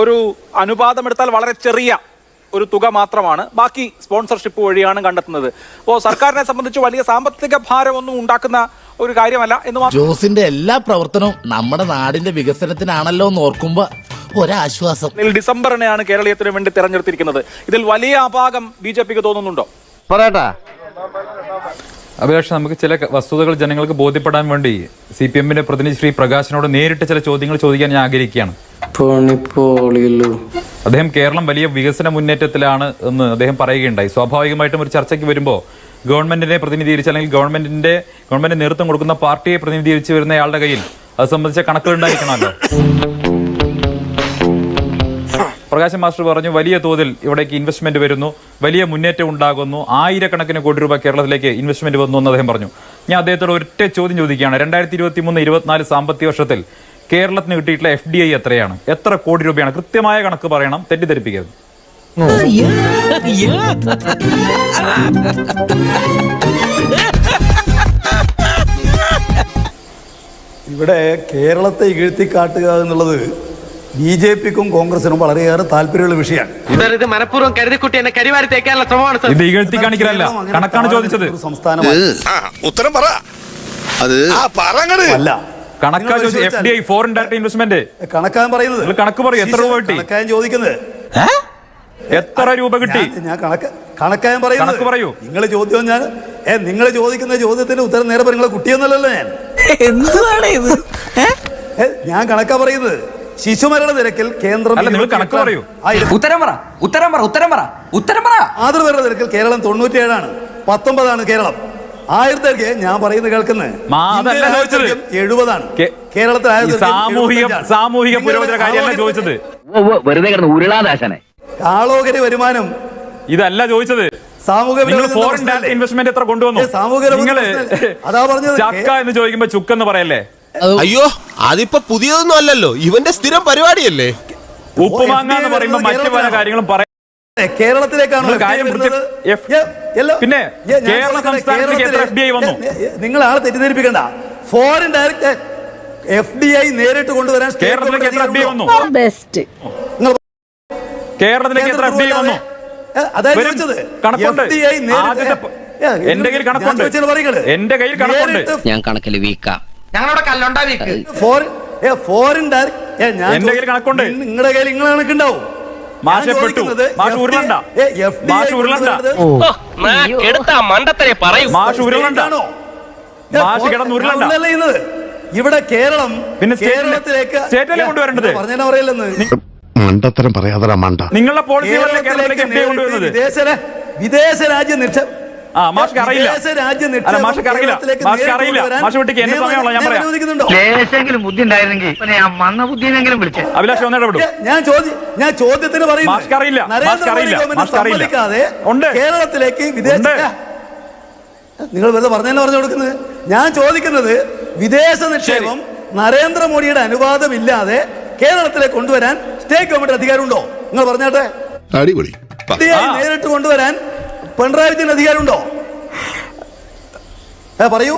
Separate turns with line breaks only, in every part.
ഒരു അനുപാതം എടുത്താൽ വളരെ ചെറിയ ഒരു തുക മാത്രമാണ് ബാക്കി സ്പോൺസർഷിപ്പ് വഴിയാണ് കണ്ടെത്തുന്നത്. അപ്പോൾ സർക്കാരിനെ സംബന്ധിച്ച് വലിയ സാമ്പത്തിക ഭാരമൊന്നും ഉണ്ടാക്കുന്ന ഒരു കാര്യമല്ല എന്ന് മാത്രം
ജോസിന്റെ എല്ലാ പ്രവർത്തനവും നമ്മുടെ നാടിന്റെ വികസനത്തിനാണല്ലോ എന്ന് ഓർക്കുമ്പോ ഒരാശ്വാസം.
ഇതിൽ ഡിസംബറിനെയാണ് കേരളീയത്തിന് വേണ്ടി തെരഞ്ഞെടുത്തിരിക്കുന്നത്. ഇതിൽ വലിയ അപാകം ബി ജെ പിക്ക് തോന്നുന്നുണ്ടോ?
പറയട്ടാ.
അഭിലാഷ് നമുക്ക് ചില വസ്തുതകൾ ജനങ്ങൾക്ക് ബോധ്യപ്പെടാൻ വേണ്ടി സി പി എമ്മിന്റെ പ്രതിനിധി ശ്രീ പ്രകാശിനോട് നേരിട്ട് ചില ചോദ്യങ്ങൾ ചോദിക്കാൻ ഞാൻ ആഗ്രഹിക്കുകയാണ്. അദ്ദേഹം കേരളം വലിയ വികസന മുന്നേറ്റത്തിലാണ് എന്ന് അദ്ദേഹം പറയുകയുണ്ടായി. സ്വാഭാവികമായിട്ടും ഒരു ചർച്ചയ്ക്ക് വരുമ്പോൾ ഗവൺമെന്റിനെ പ്രതിനിധീകരിച്ച് അല്ലെങ്കിൽ ഗവൺമെന്റിന്റെ ഗവൺമെന്റ് നേതൃത്വം കൊടുക്കുന്ന പാർട്ടിയെ പ്രതിനിധീകരിച്ച് വരുന്നയാളുടെ കയ്യിൽ അത് സംബന്ധിച്ച കണക്കുകൾ ഉണ്ടായിരിക്കണമല്ലോ. പ്രകാശൻ മാസ്റ്റർ പറഞ്ഞു വലിയ തോതിൽ ഇവിടേക്ക് ഇൻവെസ്റ്റ്മെന്റ് വരുന്നു വലിയ മുന്നേറ്റം ഉണ്ടാകുന്നു ആയിരക്കണക്കിന് കോടി രൂപ കേരളത്തിലേക്ക് ഇൻവെസ്റ്റ്മെന്റ് വന്നു എന്ന് അദ്ദേഹം പറഞ്ഞു. ഞാൻ അദ്ദേഹത്തോട് ഒറ്റ ചോദ്യം ചോദിക്കുകയാണ്. രണ്ടായിരത്തി ഇരുപത്തി മൂന്ന് ഇരുപത്തിനാല് സാമ്പത്തിക വർഷത്തിൽ കേരളത്തിന് കിട്ടിയിട്ടുള്ള എഫ് ഡി ഐ എത്രയാണ്? എത്ര കോടി രൂപയാണ്? കൃത്യമായ കണക്ക് പറയണം തെറ്റിദ്ധരിപ്പിക്കരുത്.
ഇവിടെ കേരളത്തെ ഇകഴ്ത്തിക്കാട്ടുക എന്നുള്ളത് ബി ജെ പിക്കും കോൺഗ്രസിനും വളരെയേറെ താല്പര്യമുള്ള വിഷയമാണ്.
സർ ഇത് മനഃപൂർവം കരുതിക്കുട്ടി എന്നെ കരിവാരി തേക്കാനുള്ള ശ്രമമാണ്
ഇത് ഇകഴ്ത്തി കാണിക്കലല്ല. കണക്കാണ് ചോദിച്ചത്.
ഉത്തരം പറ. അത്
അല്ല.
കണക്കാണ്
നിങ്ങൾ
ചോദിച്ചത് F D I foreign direct investment.
കണക്കാണ് പറയുന്നത്.
നിങ്ങൾ കണക്ക് പറയൂ, എത്ര രൂപ കിട്ടി?
കണക്കാൻ ചോദിക്കുന്നത്.
എത്ര രൂപ കിട്ടി?
ഞാൻ- കണക്ക് പറയുന്നത്.
കണക്ക് പറയൂ.
നിങ്ങൾ ചോദ്യം ഞാൻ ഏ നിങ്ങൾ ചോദിക്കുന്ന ചോദ്യത്തിന്റെ ഉത്തരം നേരെ നിങ്ങളെ കുട്ടിയൊന്നല്ലല്ലോ ഞാൻ. ഏ, ഞാൻ കണക്കാ പറയുന്നത്. ശിശുമരണ നിരക്കിൽ കേന്ദ്രം
അല്ല, നിങ്ങൾ കണക്ക് പറയൂ.
ഉത്തരം പറ ഉത്തരം പറ ഉത്തരം പറ ഉത്തരം പറ.
മാതൃമരണ നിരക്കിൽ കേരളം തൊണ്ണൂറ്റിയേഴാണ്. പത്തൊമ്പതാണ് കേരളം. ആയിരത്തേക്ക് ഞാൻ പറയുന്നത് കേൾക്കുന്നത് എഴുപതാണ്. കേരളത്തിൽ
സാമൂഹിക സാമൂഹിക പുരോഗതിയുടെ കാര്യമല്ല ചോദിച്ചത്.
വെറുതെ കിടന്ന് ഉരുളാദാശനെ.
ആളോഹരി വരുമാനം.
ഇതല്ല ചോദിച്ചത്.
സാമൂഹിക
നിങ്ങൾ ഫോറിൻ
പ്രശ്നമല്ലേ?
ഇൻവെസ്റ്റ്മെന്റ് എത്ര കൊണ്ടുവന്നു?
സാമൂഹിക
ചക്ക എന്ന് ചോദിക്കുമ്പോ ചുക്കെന്ന് പറയല്ലേ?
അയ്യോ അതിപ്പോ പുതിയതൊന്നും അല്ലല്ലോ. ഇവന്റെ സ്ഥിരം പരിപാടിയല്ലേ?
ഉപ്പുമാങ്ങ എന്ന് പറയുമ്പോ മറ്റു പല കാര്യങ്ങളും പറയാം
കേരളത്തിലേക്കാണോ
പിന്നെ, കേരള
സംസ്ഥാന
സംസ്ഥാനത്തേക്ക് വന്നു?
നിങ്ങൾ ആളെ തെറ്റിദ്ധരിപ്പിക്കണ്ട. Foreign direct F D I നേരിട്ട് കൊണ്ടുവരാൻ
കേരളത്തിലേക്ക് എത്ര വന്നു?
ബെസ്റ്റ്
കേരളത്തിലേക്ക് എത്ര എഫ് ഡി വന്നു? എന്റെ കയ്യിൽ കണക്കുണ്ട്. എന്റെ കയ്യിൽ കണക്കുണ്ട്.
ഞാൻ കണക്കിൽ വീക്കാ.
ഞങ്ങളോട് കല്ലുണ്ടാ വീക്ക്
ഫോറിൻ ഏ, ഫോറിൻ ഡയറക്ട് ഏ, ഞാൻ
എന്റെ കയ്യിൽ കണക്കുണ്ട്.
നിങ്ങ- നിങ്ങളുടെ കയ്യിൽ നിങ്ങൾ കണക്കുണ്ടാവും
മാഷ് ഉരുളണ്ട. മാഷ് ഉരുളണ്ട.
എടുത്ത മണ്ടത്തരെ പറയൂ
മാഷ് ഉരുളണ്ട. മാഷ് കിടന്ന് ഉരുളണ്ട.
ഉരുളല്ല ചെയ്യുന്നത്. ഇവിടെ കേരളം
പിന്നെ സ്റ്റേറ്റിലെ-
കേരളത്തിലേക്ക്
സ്റ്റേറ്റല്ലേ കൊണ്ടുവരേണ്ടത്?
പറഞ്ഞാൽ പറയില്ലെന്ന്
മണ്ടത്തരം പറയാതെ മണ്ട
നിങ്ങളുടെ പോളിസി കേരളത്തിലേക്ക് എഫ് ഡി
നേരിട്ട് വിദേശ വിദേശ രാജ്യ നിക്ഷേപ
ആ മാഷ്ക്ക് അറിയില്ല
വിദേശ
അല്ല മാഷ്ക്ക് അറിയില്ല മാഷ്ക്ക് അറിയില്ല മാഷ് വിട്ടിക്ക് എന്റെ
നിയമം-
സമയമുള്ള ഞാൻ
നിയമം
പറയാം
ലേശെങ്കിലും ബുദ്ധി ഉണ്ടായിരുന്നെങ്കിൽ ഞാൻ മന്ന ബുദ്ധിയെങ്കിലും വിളിച്ചേ.
അഭിലാഷ് ഒന്നേ ഇടപെടും.
ഞാൻ ചോദ്യം ഞാൻ ചോദ്യത്തിന്
മാഷ്ക്ക് അറിയില്ല. മാഷ്ക്ക് അറിയില്ല. മാഷ്ക്ക്. ഉണ്ട്.
കേരളത്തിലേക്ക് വിദേശ നിങ്ങൾ വെറുതെ പറഞ്ഞല്ലോ പറഞ്ഞു കൊടുക്കുന്നത്? ഞാൻ ചോദിക്കുന്നത് വിദേശ നിക്ഷേപം നരേന്ദ്രമോദിയുടെ അനുവാദമില്ലാതെ കേരളത്തിലേക്ക് കൊണ്ടുവരാൻ സ്റ്റേറ്റ് ഗവൺമെന്റ് അധികാരമുണ്ടോ? നിങ്ങൾ പറഞ്ഞാട്ടെ?
അടിപൊളി.
നേരിട്ട് കൊണ്ടുവരാൻ പിണറായി വിജയൻ അധികാരമുണ്ടോ? ഏ, പറയൂ.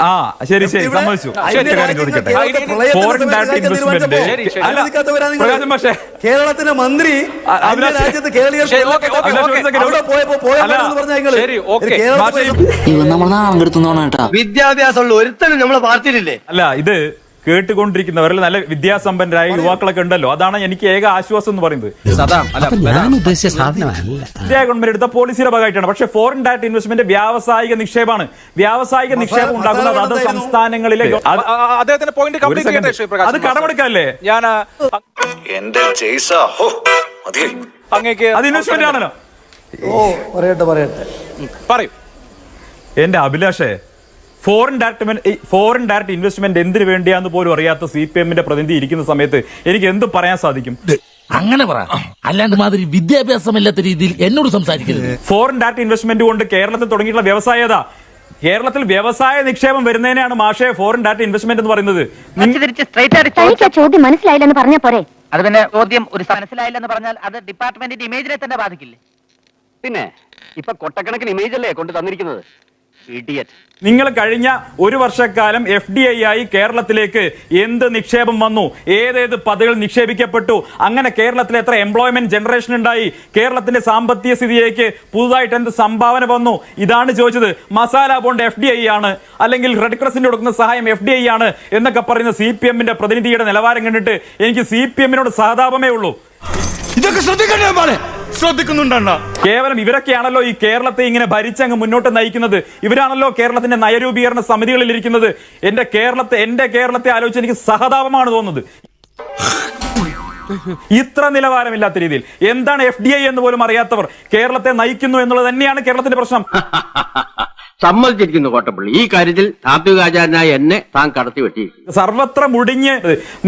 ആ ശരി ശരി സമ്മതിച്ചു.
കേരളത്തിന്റെ മന്ത്രി രാജ്യത്ത്
കേരളീയ
വിദ്യാഭ്യാസമുള്ള ഒരുത്തനും നമ്മളെ പാർട്ടിയിലില്ലേ?
അല്ല ഇത് കേട്ടുകൊണ്ടിരിക്കുന്നവരിൽ നല്ല വിദ്യാസമ്പന്നരായ യുവാക്കളൊക്കെ ഉണ്ടല്ലോ. അതാണ് എനിക്ക് ഏക ആശ്വാസം എന്ന് പറയുന്നത്. ഇന്ത്യ ഗവൺമെന്റ് എടുത്ത പോളിസിയുടെ ഭാഗമായിട്ടാണ്. പക്ഷേ ഫോറിൻ ഡയറക്ട് ഇൻവെസ്റ്റ്മെന്റ് വ്യാവസായിക നിക്ഷേപമാണ്. വ്യാവസായിക നിക്ഷേപം ഉണ്ടാക്കുന്നത് അത് സംസ്ഥാനങ്ങളിലെ അത്
അദ്ദേഹത്തിന്റെ പോയിന്റ്
കടമെടുക്കല്ലേ?
ഞാൻ ആ,
എന്റെ ജയ്സ ഹോ മതി.
അങ്ങേക്ക്
അത് ഇൻവെസ്റ്റ്മെന്റ് ആണല്ലോ.
ഓ പറയട്ടെ പറയട്ടെ.
പറയൂ.
എന്റെ അഭിലാഷേ foreign direct foreign direct investment എന്തിനു വേണ്ടിയാന്ന് പോലും അറിയാത്ത സി പി എമ്മിന്റെ പ്രതിനിധി ഇരിക്കുന്ന സമയത്ത് എനിക്ക് എന്ത് പറയാൻ സാധിക്കും?
അങ്ങനെ പറ. അല്ലാണ്ട് മാതിരി വിദ്യാഭ്യാസമില്ലാത്ത രീതിയിൽ എന്നോട് സംസാരിക്കരുത്.
ഫോറിൻ ഡയറക്ട് ഇൻവെസ്റ്റ്മെന്റ് കൊണ്ട് കേരളത്തിൽ തുടങ്ങിയിട്ടുള്ള വ്യവസായത കേരളത്തിൽ വ്യവസായ നിക്ഷേപം വരുന്നതിനാണ് മാഷെ ഫോറിൻ ഡയറക്ട് ഇൻവെസ്റ്റ്മെന്റ് എന്ന് പറയുന്നത്.
തിരിച്ച് സ്ട്രൈറ്റ് ആയിട്ട്
തനിക്ക് ആ ചോദ്യം മനസ്സിലായില്ലെന്ന് പറഞ്ഞ പോരെ?
അത് പിന്നെ ചോദ്യം ഒരു മനസ്സിലായില്ലെന്ന് പറഞ്ഞാൽ അത് ഡിപ്പാർട്ട്മെന്റിന്റെ ഇമേജിനെ തന്നെ ബാധിക്കില്ലേ? പിന്നെ ഇപ്പൊ കൊട്ടക്കണക്കിന് ഇമേജ് അല്ലേ കൊണ്ട് തന്നിരിക്കുന്നത്?
നിങ്ങൾ കഴിഞ്ഞ ഒരു വർഷക്കാലം എഫ് ഡി ഐ ആയി കേരളത്തിലേക്ക് എന്ത് നിക്ഷേപം വന്നു? ഏതേത് പദവികൾ നിക്ഷേപിക്കപ്പെട്ടു? അങ്ങനെ കേരളത്തിൽ എത്ര എംപ്ലോയ്മെന്റ് ജനറേഷൻ ഉണ്ടായി? കേരളത്തിന്റെ സാമ്പത്തിക സ്ഥിതിയിലേക്ക് പുതുതായിട്ട് എന്ത് സംഭാവന വന്നു? ഇതാണ് ചോദിച്ചത്. Masala bond F D I ആണ്. അല്ലെങ്കിൽ റെഡ് ക്രസിന് കൊടുക്കുന്ന സഹായം എഫ് ഡി ഐ ആണ് എന്നൊക്കെ പറയുന്ന സി പി എമ്മിന്റെ പ്രതിനിധിയുടെ നിലവാരം കണ്ടിട്ട് എനിക്ക് സി പി എമ്മിനോട് സഹതാപമേ ഉള്ളൂ.
ഇതൊക്കെ ശ്രദ്ധിക്കണ്ടേ ശ്രദ്ധിക്കുന്നുണ്ടണ്ണ.
കേവലം ഇവരൊക്കെയാണല്ലോ ഈ കേരളത്തെ ഇങ്ങനെ ഭരിച്ചങ്ങ് മുന്നോട്ട് നയിക്കുന്നത്. ഇവരാണല്ലോ കേരളത്തിന്റെ നയരൂപീകരണ സമിതികളിൽ ഇരിക്കുന്നത്. എന്റെ കേരളത്തെ എന്റെ കേരളത്തെ ആലോചിച്ച് എനിക്ക് സഹതാപമാണ് തോന്നുന്നത്. ഇത്ര നിലവാരമില്ലാത്ത രീതിയിൽ. എന്താണ് എഫ് ഡി ഐ എന്ന് പോലും അറിയാത്തവർ കേരളത്തെ നയിക്കുന്നു എന്നുള്ളത് തന്നെയാണ് കേരളത്തിന്റെ പ്രശ്നം.
സമ്മതിച്ചിരിക്കുന്നു കോട്ടപ്പള്ളി. ഈ കാര്യത്തിൽ താത്വികാചാരനായ എന്നെ താൻ കടത്തി വെട്ടി
സർവത്ര മുടിഞ്ഞ്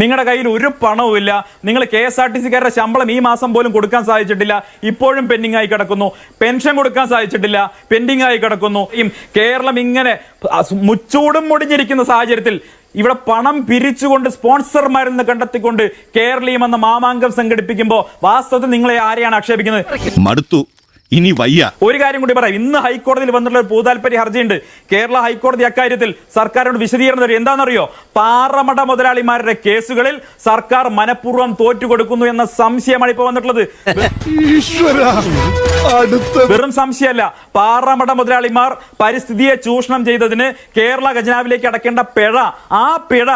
നിങ്ങളുടെ കയ്യിൽ ഒരു പണവുമില്ല. നിങ്ങൾ കെ എസ് ആർ ടി സിക്കാരുടെ ശമ്പളം ഈ മാസം പോലും കൊടുക്കാൻ സാധിച്ചിട്ടില്ല. ഇപ്പോഴും പെൻഡിംഗ് ആയി കിടക്കുന്നു. പെൻഷൻ കൊടുക്കാൻ സാധിച്ചിട്ടില്ല. പെൻഡിംഗ് ആയി കിടക്കുന്നു കേരളം ഇങ്ങനെ മുച്ചൂടും മുടിഞ്ഞിരിക്കുന്ന സാഹചര്യത്തിൽ ഇവിടെ പണം പിരിച്ചുകൊണ്ട് സ്പോൺസർമാരിൽ നിന്ന് കണ്ടെത്തിക്കൊണ്ട് കേരളീയം എന്ന മാമാങ്കം സംഘടിപ്പിക്കുമ്പോൾ വാസ്തവത്തിൽ നിങ്ങളെ ആരെയാണ് ആക്ഷേപിക്കുന്നത്?
മടുത്തു. ഇനി വയ്യ.
ഒരു കാര്യം കൂടി പറയാം. ഇന്ന് ഹൈക്കോടതിയിൽ വന്നിട്ടുള്ള ഒരു ഭൂതാൽപര്യ ഹർജിയുണ്ട്. കേരള ഹൈക്കോടതി അക്കാര്യത്തിൽ സർക്കാരിനോട് വിശദീകരണം തരും. എന്താണെന്നറിയോ? പാറമട മുതലാളിമാരുടെ കേസുകളിൽ സർക്കാർ മനഃപൂർവം തോറ്റുകൊടുക്കുന്നു എന്ന സംശയമാണ് ഇപ്പൊ വന്നിട്ടുള്ളത്. വെറും സംശയമല്ല. പാറമട മുതലാളിമാർ പരിസ്ഥിതിയെ ചൂഷണം ചെയ്തതിന് കേരള ഖജനാവിലേക്ക് അടക്കേണ്ട പിഴ ആ പിഴ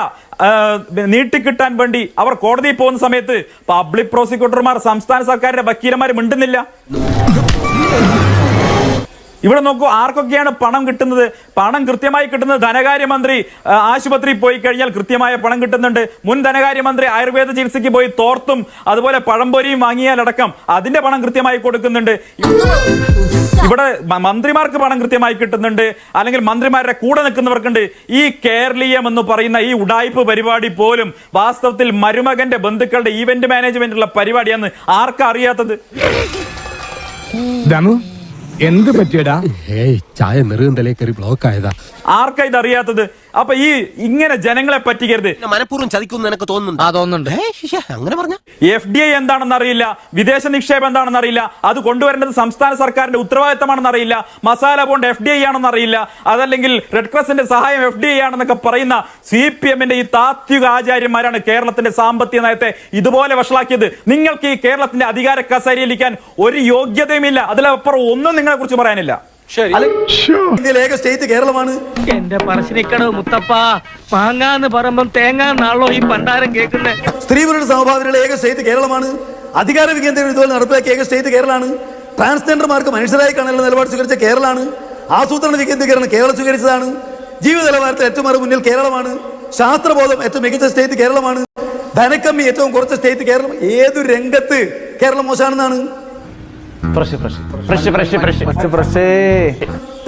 നീട്ടിക്കിട്ടാൻ വേണ്ടി അവർ കോടതിയിൽ പോകുന്ന സമയത്ത് പബ്ലിക് പ്രോസിക്യൂട്ടർമാർ സംസ്ഥാന സർക്കാരിന്റെ വക്കീലന്മാർ മിണ്ടുന്നില്ല. ഇവിടെ നോക്കൂ ആർക്കൊക്കെയാണ് പണം കിട്ടുന്നത്? പണം കൃത്യമായി കിട്ടുന്നത് ധനകാര്യമന്ത്രി ആശുപത്രി പോയി കഴിഞ്ഞാൽ കൃത്യമായ പണം കിട്ടുന്നുണ്ട്. മുൻ ധനകാര്യമന്ത്രി ആയുർവേദ ചികിത്സയ്ക്ക് പോയി തോർത്തും അതുപോലെ പഴംപൊരിയും വാങ്ങിയാലടക്കം അതിന്റെ പണം കൃത്യമായി കൊടുക്കുന്നുണ്ട്. ഇവിടെ മന്ത്രിമാർക്ക് പണം കൃത്യമായി കിട്ടുന്നുണ്ട്. അല്ലെങ്കിൽ മന്ത്രിമാരുടെ കൂടെ നിൽക്കുന്നവർക്കുണ്ട്. ഈ കേരളീയം എന്ന് പറയുന്ന ഈ ഉടായ്പ് പരിപാടി പോലും വാസ്തവത്തിൽ മരുമകന്റെ ബന്ധുക്കളുടെ ഈവന്റ് മാനേജ്മെന്റുള്ള പരിപാടിയാന്ന് ആർക്കാ അറിയാത്തത്?
ദമു എന്ത് പറ്റിയടാ? ഏയ് ചായ നെറുകന്തലേ കയറി ബ്ലോക്ക് ആയതാ.
ആർക്കാ ഇത് അറിയാത്തത് അപ്പൊ ഈ ഇങ്ങനെ ജനങ്ങളെ പറ്റിക്കരുത്.
മനഃപൂർവം ചതിക്കുന്നു എനിക്ക് തോന്നുന്നുണ്ട്?
ആ തോന്നുന്നുണ്ട്.
അങ്ങനെ പറഞ്ഞ?
എഫ് ഡി ഐ എന്താണെന്ന് അറിയില്ല വിദേശ നിക്ഷേപം എന്താണെന്ന് അറിയില്ല അത് കൊണ്ടുവരേണ്ടത് സംസ്ഥാന സർക്കാരിന്റെ ഉത്തരവാദിത്തമാണെന്ന് അറിയില്ല masala bond F D I ആണെന്ന് അറിയില്ല അതല്ലെങ്കിൽ റെഡ് ക്രോസിന്റെ സഹായം എഫ് ഡി ഐ ആണെന്നൊക്കെ പറയുന്ന സി പി എമ്മിന്റെ ഈ താത്വിക ആചാര്യന്മാരാണ് കേരളത്തിന്റെ സാമ്പത്തിക നയത്തെ ഇതുപോലെ വഷളാക്കിയത്. നിങ്ങൾക്ക് ഈ കേരളത്തിന്റെ അധികാര കസേരയിലിരിക്കാൻ ഒരു യോഗ്യതയുമില്ല. അതിലപ്പുറം ഒന്നും നിങ്ങളെ കുറിച്ച് പറയാനില്ല.
ശരി.
ഇന്ത്യയിലെ ഏക സ്റ്റേറ്റ് കേരളമാണ്.
എന്റെ പറശ്ശിനിക്കടവ് മുത്തപ്പ മാങ്ങാന്ന് പറയുമ്പം തേങ്ങാന്നാണല്ലോ ഈ പണ്ടാരം കേൾക്കുന്നേ.
സ്ത്രീപുരുഷ ഏക സ്റ്റേറ്റ് കേരളമാണ്. അധികാര വികേന്ദ്രീകരണം ഇതുപോലെ നടപ്പിലാക്കിയ ഏക സ്റ്റേറ്റ് കേരളമാണ് ട്രാൻസ്ജെൻഡർമാർക്ക് മനുഷ്യരായി കാണാനുള്ള നിലപാട് സ്വീകരിച്ച കേരളമാണ് ആസൂത്രണ വികേന്ദ്രീകരണം കേരളം സ്വീകരിച്ചതാണ്. ജീവിത നിലവാരത്തിൽ ഏറ്റവും അറി മുന്നിൽ കേരളമാണ്. ശാസ്ത്രബോധം ഏറ്റവും മികച്ച സ്റ്റേറ്റ് കേരളമാണ്. ധനക്കമ്മി ഏറ്റവും കുറച്ച സ്റ്റേറ്റ് കേരളം ഏതു രംഗത്ത് കേരളം മോശമാണെന്നാണ്.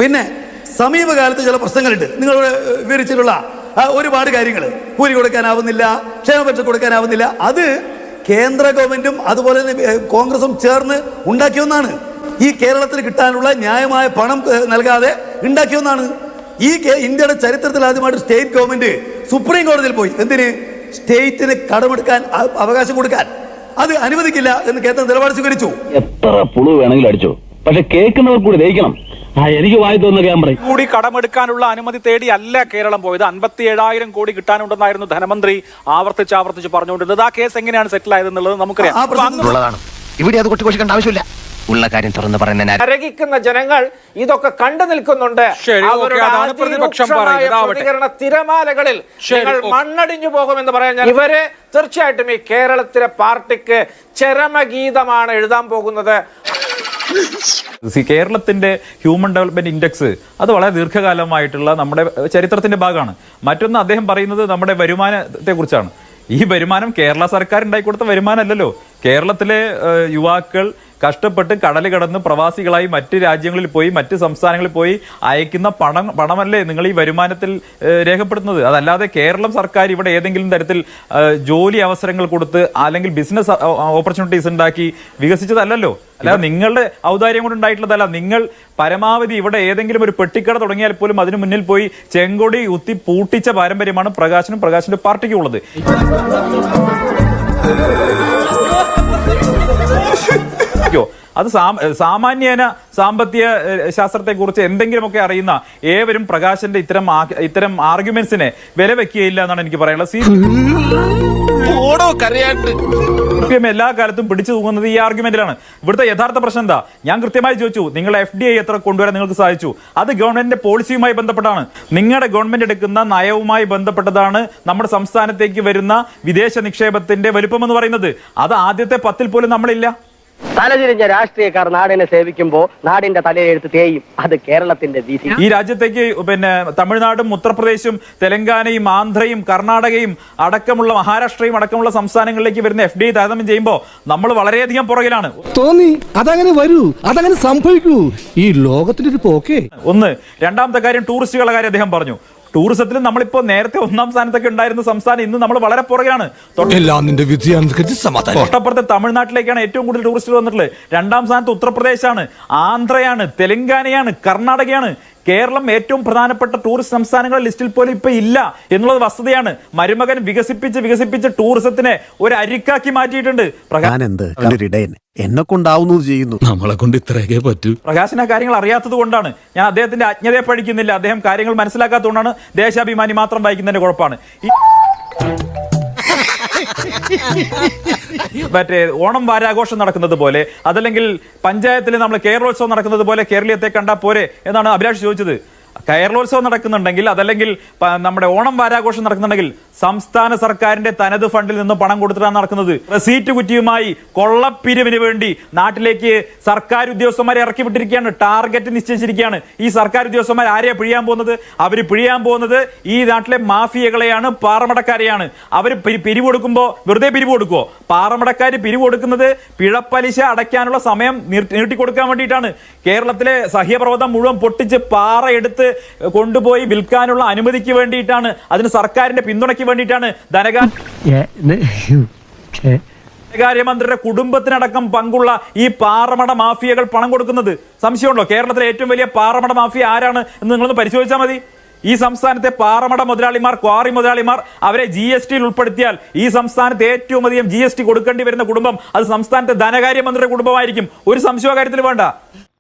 പിന്നെ സമീപകാലത്ത് ചില പ്രശ്നങ്ങളുണ്ട് നിങ്ങൾ വിവരിച്ചിട്ടുള്ള ഒരുപാട് കാര്യങ്ങൾ കൂലി കൊടുക്കാനാവുന്നില്ല ക്ഷേമ പെൻഷൻ കൊടുക്കാനാവുന്നില്ല. അത് കേന്ദ്ര ഗവൺമെന്റും അതുപോലെ തന്നെ കോൺഗ്രസും ചേർന്ന് ഉണ്ടാക്കിയ ഒന്നാണ്. ഈ കേരളത്തിൽ കിട്ടാനുള്ള ന്യായമായ പണം നൽകാതെ ഉണ്ടാക്കിയ ഒന്നാണ്. ഈ ഇന്ത്യയുടെ ചരിത്രത്തിൽ ആദ്യമായിട്ട് സ്റ്റേറ്റ് ഗവൺമെന്റ് സുപ്രീം കോടതിയിൽ പോയി. എന്തിന്? സ്റ്റേറ്റിന് കടമെടുക്കാൻ അവകാശം കൊടുക്കാൻ. അത് അനുവദിക്കില്ല എന്ന് കേന്ദ്രം നിലപാട് സ്വീകരിച്ചു.
എത്ര പുളു വേണമെങ്കിലും അടിച്ചു. പക്ഷെ കേൾക്കുന്നവർ കൂടി ദഹിക്കണം. ആ എനിക്ക് വായി തോന്നുന്ന
കൂടി കടമെടുക്കാനുള്ള അനുമതി തേടി അല്ല കേരളം പോയത്. അൻപത്തി ഏഴായിരം കോടി കിട്ടാനുണ്ടെന്നായിരുന്നു ധനമന്ത്രി ആവർത്തിച്ച് ആവർത്തിച്ച് പറഞ്ഞുകൊണ്ടിരുന്നത്. ആ കേസ് എങ്ങനെയാണ് സെറ്റിൽ ആയതെന്നുള്ളത് നമുക്കറിയാം
ഇവിടെ അത് കൊട്ടിക്കൊഷിക്കേണ്ട ആവശ്യമില്ല. ഉള്ള കാര്യം തുറന്നു പറയുന്ന
അരകിക്കുന്ന ജനങ്ങൾ ഇതൊക്കെ കണ്ടു നിൽക്കുന്നുണ്ട്. പ്രതികരണ തിരമാലകളിൽ നിങ്ങൾ. മണ്ണടിഞ്ഞു പോകുമെന്ന് പറയാൻ ഞാൻ ഇവരെ തീർച്ചയായിട്ടും ഈ കേരളത്തിലെ പാർട്ടിക്ക് ചരമഗീതമാണ് എഴുതാൻ പോകുന്നത്.
കേരളത്തിന്റെ ഹ്യൂമൻ ഡെവലപ്മെന്റ് ഇൻഡെക്സ് അത് വളരെ ദീർഘകാലമായിട്ടുള്ള നമ്മുടെ ചരിത്രത്തിന്റെ ഭാഗമാണ്. മറ്റൊന്ന് അദ്ദേഹം പറയുന്നത് നമ്മുടെ വരുമാനത്തെ കുറിച്ചാണ്. ഈ വരുമാനം കേരള സർക്കാർ ഉണ്ടാക്കി കൊടുത്ത വരുമാനമല്ലല്ലോ. കേരളത്തിലെ യുവാക്കൾ കഷ്ടപ്പെട്ട് കടൽ കടന്ന് പ്രവാസികളായി മറ്റ് രാജ്യങ്ങളിൽ പോയി മറ്റ് സംസ്ഥാനങ്ങളിൽ പോയി അയക്കുന്ന പണം പണമല്ലേ നിങ്ങൾ ഈ വരുമാനത്തിൽ രേഖപ്പെടുത്തുന്നത്? അതല്ലാതെ കേരളം സർക്കാർ ഇവിടെ ഏതെങ്കിലും തരത്തിൽ ജോലി അവസരങ്ങൾ കൊടുത്ത് അല്ലെങ്കിൽ ബിസിനസ് ഓപ്പർച്യൂണിറ്റീസ് ഉണ്ടാക്കി വികസിച്ചതല്ലല്ലോ? അല്ലാതെ നിങ്ങളുടെ ഔദാര്യം കൊണ്ട് ഉണ്ടായിട്ടുള്ളതല്ല. നിങ്ങൾ പരമാവധി ഇവിടെ ഏതെങ്കിലും ഒരു പെട്ടിക്കട തുടങ്ങിയാൽ പോലും അതിനു മുന്നിൽ പോയി ചെങ്കൊടി ഉത്തി പൂട്ടിച്ച പാരമ്പര്യമാണ് പ്രകാശനും പ്രകാശിന്റെ പാർട്ടിക്കും ഉള്ളത്. യോ അത് സാമാന്യേന സാമ്പത്തിക ശാസ്ത്രത്തെ കുറിച്ച് എന്തെങ്കിലുമൊക്കെ അറിയുന്ന ഏവരും പ്രകാശന്റെ ഇത്തരം ഇത്തരം ആർഗ്യുമെന്റ്സിനെ വില വെക്കുകയില്ല എന്നാണ് എനിക്ക് പറയാനുള്ളത്. സി പി എം എല്ലാ കാലത്തും പിടിച്ചു തൂങ്ങുന്നത് ഈ ആർഗ്യുമെന്റിലാണ്. ഇവിടുത്തെ യഥാർത്ഥ പ്രശ്നം എന്താ? ഞാൻ കൃത്യമായി ചോദിച്ചു നിങ്ങൾ എഫ് ഡി ഐ എത്ര കൊണ്ടുവരാൻ നിങ്ങൾക്ക് സാധിച്ചു? അത് ഗവൺമെന്റിന്റെ പോളിസിയുമായി ബന്ധപ്പെട്ടാണ്. നിങ്ങളുടെ ഗവൺമെന്റ് എടുക്കുന്ന നയവുമായി ബന്ധപ്പെട്ടതാണ് നമ്മുടെ സംസ്ഥാനത്തേക്ക് വരുന്ന വിദേശ നിക്ഷേപത്തിന്റെ വലുപ്പം എന്ന് പറയുന്നത്. അത് ആദ്യത്തെ പത്തിൽ പോലും നമ്മളില്ല.
തലതിരിഞ്ഞ രാഷ്ട്രീയക്കാർ നാടിനെ സേവിക്കുമ്പോ നാടിന്റെ തലയെഴുത്ത് തേയും. അത് കേരളത്തിന്റെ വിധി.
ഈ രാജ്യത്തേക്ക് പിന്നെ തമിഴ്നാടും ഉത്തർപ്രദേശും തെലങ്കാനയും ആന്ധ്രയും കർണാടകയും അടക്കമുള്ള മഹാരാഷ്ട്രയും അടക്കമുള്ള സംസ്ഥാനങ്ങളിലേക്ക് വരുന്ന എഫ് ഡി താരതമ്യം ചെയ്യുമ്പോൾ നമ്മൾ വളരെയധികം പുറകിലാണ്.
തോന്നി അതങ്ങനെ വരൂ അതങ്ങനെ സംഭവിക്കൂ. ഈ ലോകത്തിന്റെ ഒരു പോക്കേ.
ഒന്ന് രണ്ടാമത്തെ കാര്യം ടൂറിസ്റ്റുകളുടെ കാര്യം അദ്ദേഹം പറഞ്ഞു. ടൂറിസത്തിൽ നമ്മളിപ്പോ നേരത്തെ ഒന്നാം സ്ഥാനത്തൊക്കെ ഉണ്ടായിരുന്ന സംസ്ഥാനം ഇന്ന് നമ്മൾ വളരെ
പുറകെയാണ്
തൊട്ടപ്പുറത്തെ തമിഴ്നാട്ടിലേക്കാണ് ഏറ്റവും കൂടുതൽ ടൂറിസ്റ്റുകൾ വന്നിട്ടുള്ളത്. രണ്ടാം സ്ഥാനത്ത് ഉത്തർപ്രദേശാണ് ആന്ധ്രയാണ് തെലങ്കാനയാണ് കർണാടകയാണ്. കേരളം ഏറ്റവും പ്രധാനപ്പെട്ട ടൂറിസ്റ്റ് സംസ്ഥാനങ്ങളുടെ ലിസ്റ്റിൽ പോലും ഇപ്പൊ ഇല്ല എന്നുള്ളത് വസ്തുതയാണ്. മരുമകൻ വികസിപ്പിച്ച് വികസിപ്പിച്ച് ടൂറിസത്തിനെ ഒരു അരിക്കാക്കി മാറ്റിയിട്ടുണ്ട്.
എന്നെ കൊണ്ടാവുന്നു ചെയ്യുന്നു.
നമ്മളെ കൊണ്ട് ഇത്രയൊക്കെ പറ്റൂ.
പ്രകാശന കാര്യങ്ങൾ അറിയാത്തത് കൊണ്ടാണ് ഞാൻ അദ്ദേഹത്തിന്റെ അജ്ഞതയെ പഠിക്കുന്നില്ല. അദ്ദേഹം കാര്യങ്ങൾ മനസ്സിലാക്കാത്തതുകൊണ്ടാണ് ദേശാഭിമാനി മാത്രം വായിക്കുന്നതിന്റെ കുഴപ്പമാണ്. ഈ മറ്റേ ഓണം വാരാഘോഷം നടക്കുന്നത് പോലെ അതല്ലെങ്കിൽ പഞ്ചായത്തിൽ നമ്മൾ കേരളോത്സവം നടക്കുന്നത് പോലെ കേരളീയത്തെ കണ്ടാൽ പോരെ എന്നാണ് അഭിലാഷ് ചോദിച്ചത്. കേരളോത്സവം നടക്കുന്നുണ്ടെങ്കിൽ അതല്ലെങ്കിൽ നമ്മുടെ ഓണം വാരാഘോഷം നടക്കുന്നുണ്ടെങ്കിൽ സംസ്ഥാന സർക്കാരിന്റെ തനത് ഫണ്ടിൽ നിന്ന് പണം കൊടുത്തിട്ടാണ് നടക്കുന്നത്. റെസീറ്റ് കുറ്റിയുമായി കൊള്ളപ്പിരിവിന് വേണ്ടി നാട്ടിലേക്ക് സർക്കാർ ഉദ്യോഗസ്ഥന്മാരെ ഇറക്കി വിട്ടിരിക്കുകയാണ് ടാർഗറ്റ് നിശ്ചയിച്ചിരിക്കുകയാണ്. ഈ സർക്കാർ ഉദ്യോഗസ്ഥന്മാർ ആരെയാണ് പിഴിയാൻ പോകുന്നത്? അവർ പിഴിയാൻ പോകുന്നത് ഈ നാട്ടിലെ മാഫിയകളെയാണ് പാറമടക്കാരെയാണ്. അവർ പിരിവ് കൊടുക്കുമ്പോൾ വെറുതെ പിരിവ് കൊടുക്കുമോ പാറമടക്കാർ പിരിവ് കൊടുക്കുന്നത് പിഴപ്പലിശ അടയ്ക്കാനുള്ള സമയം നീട്ടി- നീട്ടിക്കൊടുക്കാൻ വേണ്ടിയിട്ടാണ്. കേരളത്തിലെ സഹ്യപർവതം മുഴുവൻ പൊട്ടിച്ച് പാറ എടുത്ത് കൊണ്ടുപോയി വിൽക്കാനുള്ള അനുമതിക്ക് വേണ്ടിയിട്ടാണ് അതിന് സർക്കാരിന്റെ പിന്തുണയ്ക്ക് വേണ്ടിയിട്ടാണ് ധനകാര്യ ധനകാര്യമന്ത്രിയുടെ കുടുംബത്തിനടക്കം പങ്കുള്ള ഈ പാറമട മാഫിയകൾ പണം കൊടുക്കുന്നത്. സംശയമുണ്ടോ? കേരളത്തിലെ ഏറ്റവും വലിയ പാറമട മാഫിയ ആരാണ് എന്ന് നിങ്ങളൊന്ന് പരിശോധിച്ചാൽ മതി. ഈ സംസ്ഥാനത്തെ പാറമട മുതലാളിമാർ ക്വാറി മുതലാളിമാർ അവരെ ജി എസ് ടിയിൽ ഉൾപ്പെടുത്തിയാൽ ഈ സംസ്ഥാനത്ത് ഏറ്റവും അധികം ജി എസ് ടി കൊടുക്കേണ്ടി വരുന്ന കുടുംബം അത് സംസ്ഥാനത്തെ ധനകാര്യമന്ത്രിയുടെ കുടുംബമായിരിക്കും. ഒരു സംശയ കാര്യത്തിൽ വേണ്ട.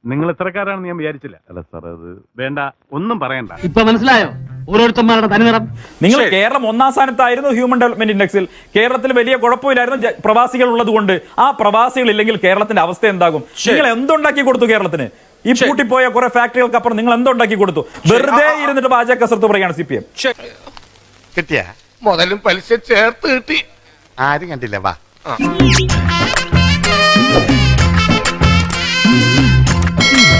നിങ്ങൾ ഇത്രക്കാരാണെന്ന് ഞാൻ വിചാരിച്ചില്ല. അല്ല സാർ അത് വേണ്ട ഒന്നും പറയണ്ട.
ഇപ്പൊ മനസ്സിലായോ? ഓരോരുത്തന്മാരുടെ തനിനിറം.
നിങ്ങൾ കേരളം ഒന്നാം സ്ഥാനത്തായിരുന്നു ഹ്യൂമൻ ഡെവലപ്മെന്റ് ഇൻഡെക്സിൽ കേരളത്തിൽ വലിയ കുഴപ്പമില്ലായിരുന്നു പ്രവാസികൾ ഉള്ളത് കൊണ്ട്. ആ പ്രവാസികൾ ഇല്ലെങ്കിൽ കേരളത്തിന്റെ അവസ്ഥ എന്താകും? നിങ്ങൾ എന്തുണ്ടാക്കി കൊടുത്തു കേരളത്തിന്? ഈ പൂട്ടിപ്പോയ കുറെ ഫാക്ടറികൾക്ക് അപ്പുറം നിങ്ങൾ എന്തുണ്ടാക്കി കൊടുത്തു? വെറുതെ ഇരുന്നിട്ട് പാചക കസർത്ത് പറയുകയാണ് സി പി എം
കിട്ടിയ? മുതലും പലിശ ചേർത്ത് കിട്ടി. ആരും കണ്ടില്ല വാ.